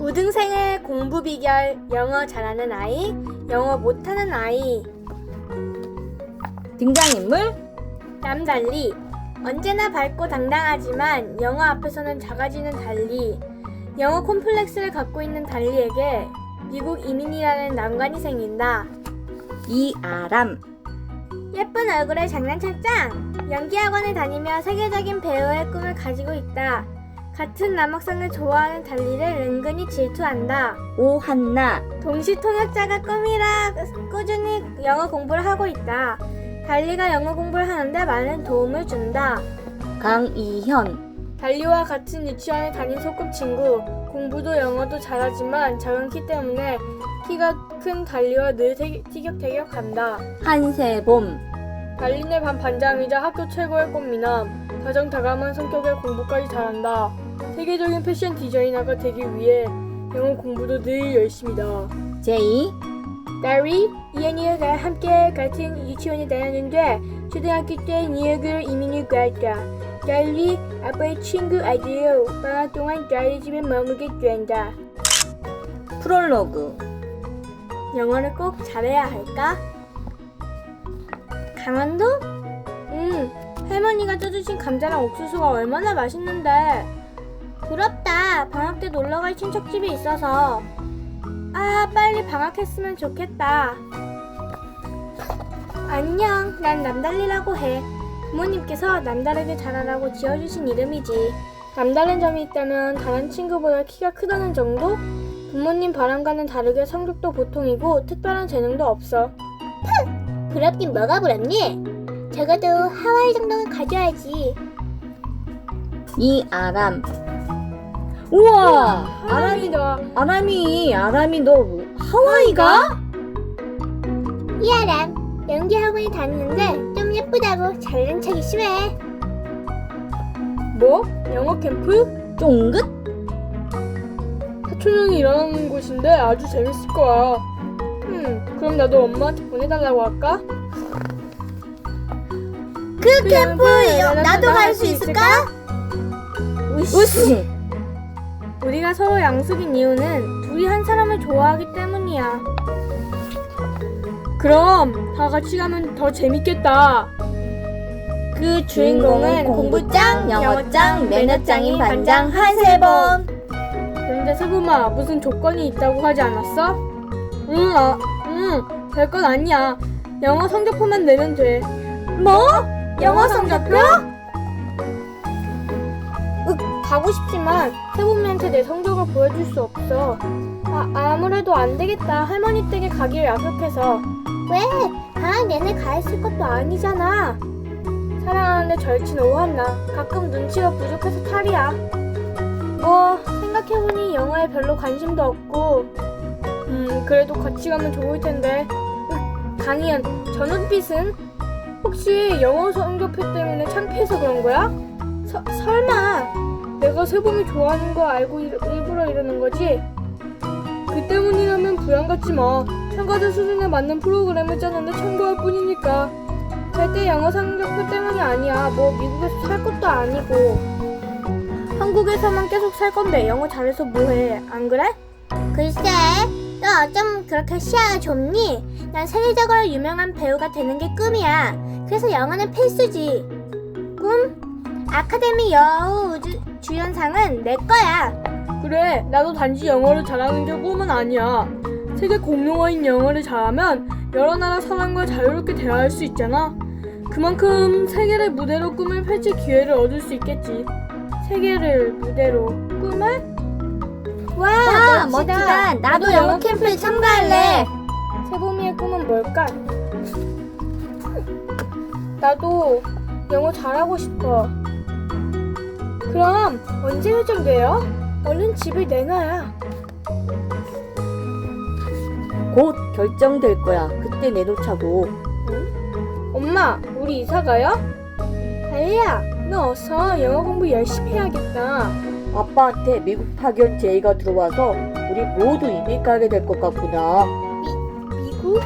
우등생의 공부 비결, 영어 잘하는 아이, 영어 못하는 아이. 등장인물 남달리. 언제나 밝고 당당하지만 영어 앞에서는 작아지는 달리. 영어 콤플렉스를 갖고 있는 달리에게 미국 이민이라는 난관이 생긴다. 이아람 예쁜 얼굴에 장난창 짱! 연기학원을 다니며 세계적인 배우의 꿈을 가지고 있다. 같은 남학생을 좋아하는 달리를 은근히 질투한다. 오한나 동시 통역자가 꿈이라 꾸준히 영어 공부를 하고 있다. 달리가 영어 공부를 하는데 많은 도움을 준다. 강이현 달리와 같은 유치원에 다닌 소꿉 친구. 공부도 영어도 잘하지만 작은 키 때문에 키가 큰 달리와 늘 태- 티격태격한다. 한세봄 달리네 반 반장이자 학교 최고의 꽃미남. 다정다감한 성격에 공부까지 잘한다. 세계적인 패션 디자이너가 되기 위해 영어 공부도 늘 열심이다. 제이 딸이 이현이가 함께 같은 유치원에 다녔는데 초등학교 때 뉴욕으로 이민을 갔다. 딸이 아빠의 친구 아들요. 방학 동안 딸이 집에 머물게 된다. 프롤로그 영어를 꼭 잘해야 할까? 강원도? 응, 할머니가 쪄주신 감자랑 옥수수가 얼마나 맛있는데. 부럽다. 방학 때 놀러 갈 친척집이 있어서. 아, 빨리 방학했으면 좋겠다. 안녕, 난 남달리라고 해. 부모님께서 남다르게 자라라고 지어주신 이름이지. 남다른 점이 있다면 다른 친구보다 키가 크다는 정도? 부모님 바람과는 다르게 성격도 보통이고 특별한 재능도 없어. 부럽긴 뭐가 부럽니? 적어도 하와이 정도는 가져야지. 이 아람 우와 아람이다. 아람이 아람이 너 하와이가? 이 아람, 연기 학원에 다니는데 좀 예쁘다고 잘난 척이 심해. 뭐? 영어 캠프? 쫑긋 사촌형이 일하는 곳인데 아주 재밌을 거야. 음, 그럼 나도 엄마한테 보내달라고 할까? 그 캠프 나도 갈 수 있을까? 우씨 우리가 서로 양숙인 이유는 둘이 한 사람을 좋아하기 때문이야. 그럼 다 같이 가면 더 재밌겠다. 그 주인공은 공부짱 영어짱 매너짱인 반장 한세범 그런데 세범아 무슨 조건이 있다고 하지 않았어? 응, 아, 응, 별 건 아니야. 영어 성적표만 내면 돼. 뭐? 영어 성적표? 윽, 가고 싶지만 세범이한테 내 성적을 보여줄 수 없어. 아, 아무래도 안 되겠다. 할머니 댁에 가기로 약속해서. 왜? 방학 내내 가 있을 것도 아니잖아. 사랑하는데 절친 오한나. 가끔 눈치가 부족해서 탈이야. 뭐 생각해보니 영어에 별로 관심도 없고. 음 그래도 같이 가면 좋을 텐데. 윽, 강희연, 저 눈빛은? 혹시 영어 성적표 때문에 창피해서 그런 거야? 서, 설마 내가 세범이 좋아하는 거 알고 일, 일부러 이러는 거지? 그 때문이라면 부양 갖지 마. 참가자 수준에 맞는 프로그램을 짜는데 참고할 뿐이니까. 절대 영어 성적표 때문이 아니야. 뭐 미국에서 살 것도 아니고. 한국에서만 계속 살 건데 영어 잘해서 뭐해? 안 그래? 글쎄, 너 어쩜 그렇게 시야가 좁니? 난 세계적으로 유명한 배우가 되는 게 꿈이야. 그래서 영어는 필수지. 꿈? 아카데미 여우 우주 주연상은 내 거야. 그래, 나도 단지 영어를 잘하는 게 꿈은 아니야. 세계 공용어인 영어를 잘하면 여러 나라 사람과 자유롭게 대화할 수 있잖아. 그만큼 세계를 무대로 꿈을 펼칠 기회를 얻을 수 있겠지. 세계를 무대로 꿈을? 와, 멋지다. 나도 영어 캠프에 참가할래. 세범이의 꿈은 뭘까? 나도 영어 잘하고 싶어. 그럼 언제 회전돼요? 얼른 집을 내놔야. 곧 결정될 거야 그때 내놓자고 엄마, 우리 이사 가요? 달리야, 너 어서 영어 공부 열심히 해야겠다. 아빠한테 미국 파견 제의가 들어와서 우리 모두 이민 가게 될 것 같구나 미국?